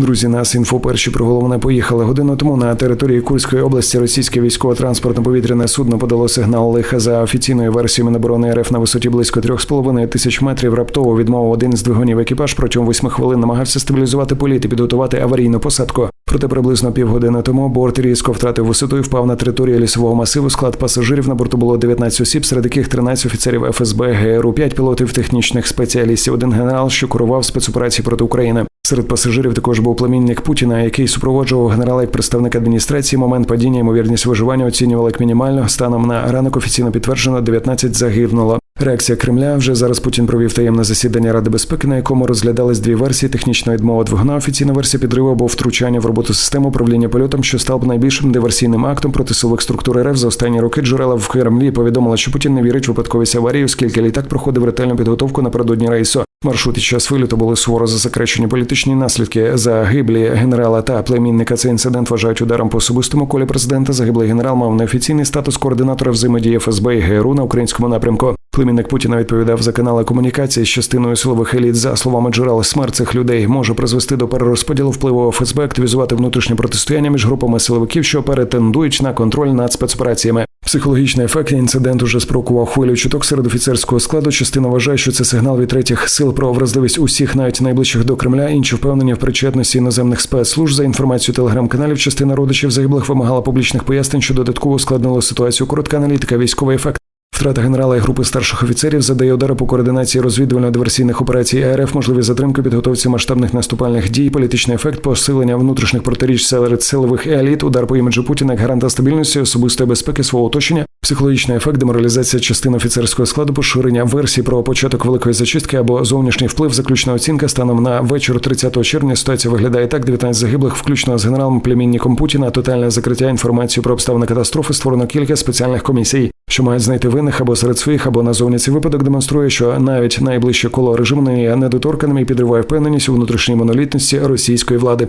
Друзі, нас інфо перші про головне поїхали. Годину тому на території Курської області російське військово-транспортно-повітряне судно подало сигнал лиха за офіційною версією Міноборони РФ на висоті близько 3,5 тисяч метрів. Раптово відмовив один з двигунів екіпаж протягом восьми хвилин намагався стабілізувати політ і підготувати аварійну посадку. Проте приблизно півгодини тому борт різко втратив висоту і впав на територію лісового масиву. Склад пасажирів на борту було 19 осіб, серед яких 13 офіцерів ФСБ, ГРУ, 5 пілотів технічних спеціалістів, один генерал, що керував спецоперації проти України. Серед пасажирів також був племінник Путіна, який супроводжував генерала як представник адміністрації. Момент падіння ймовірність виживання оцінювали як мінімально. Станом на ранок офіційно підтверджено 19 загинуло. Реакція Кремля вже зараз Путін провів таємне засідання Ради безпеки, на якому розглядались дві версії технічної відмови двигуна. Офіційна версія підриву або втручання в роботу системи управління польотом, що став найбільшим диверсійним актом проти силових структур РФ за останні роки. Джерела в Кремлі повідомила, що Путін не вірить в випадковість аварії, оскільки літак проходив ретельну підготовку напередодні рейсу. Маршрут і час виліту були суворо засекречені політичні наслідки загиблі генерала та племінника. Цей інцидент вважають ударом по особистому колі президента. Загиблий генерал мав неофіційний статус координатора взаємодії ФСБ і ГРУ на українському напрямку. Племінник Путіна відповідав за канали комунікації з частиною силових еліт. За словами джерел, смерть цих людей може призвести до перерозподілу впливу ФСБ, активізувати внутрішнє протистояння між групами силовиків, що перетендують на контроль над спецопераціями. Психологічний ефект інцидент уже спровокував хвилю чуток серед офіцерського складу. Частина вважає, що це сигнал від третіх сил про вразливість усіх, навіть найближчих до Кремля. Інші впевнені в причетності іноземних спецслужб за інформацією телеграм-каналів. Частина родичів загиблих вимагала публічних пояснень, що додатково ускладнило ситуацію. Коротка аналітика, військовий ефект. Втрата генерала і групи старших офіцерів задає удари по координації розвідувально-диверсійних операцій РФ, можливі затримки підготовці масштабних наступальних дій, політичний ефект, посилення внутрішніх протиріч серед силових еліт, удар по іміджу Путіна як гаранта стабільності, особистої безпеки свого оточення, психологічний ефект, деморалізація частин офіцерського складу, поширення версій про початок великої зачистки або зовнішній вплив, заключна оцінка станом на вечір 30 червня. Ситуація виглядає так: 19 загиблих, включно з генералом племінником Путіна, тотальне закриття інформації про обставини катастрофи. Створено кілька спеціальних комісій, що мають знайти винних або серед своїх, або назовні цей випадок демонструє, що навіть найближче коло режиму не є недоторканим і підриває впевненість у внутрішній монолітності російської влади.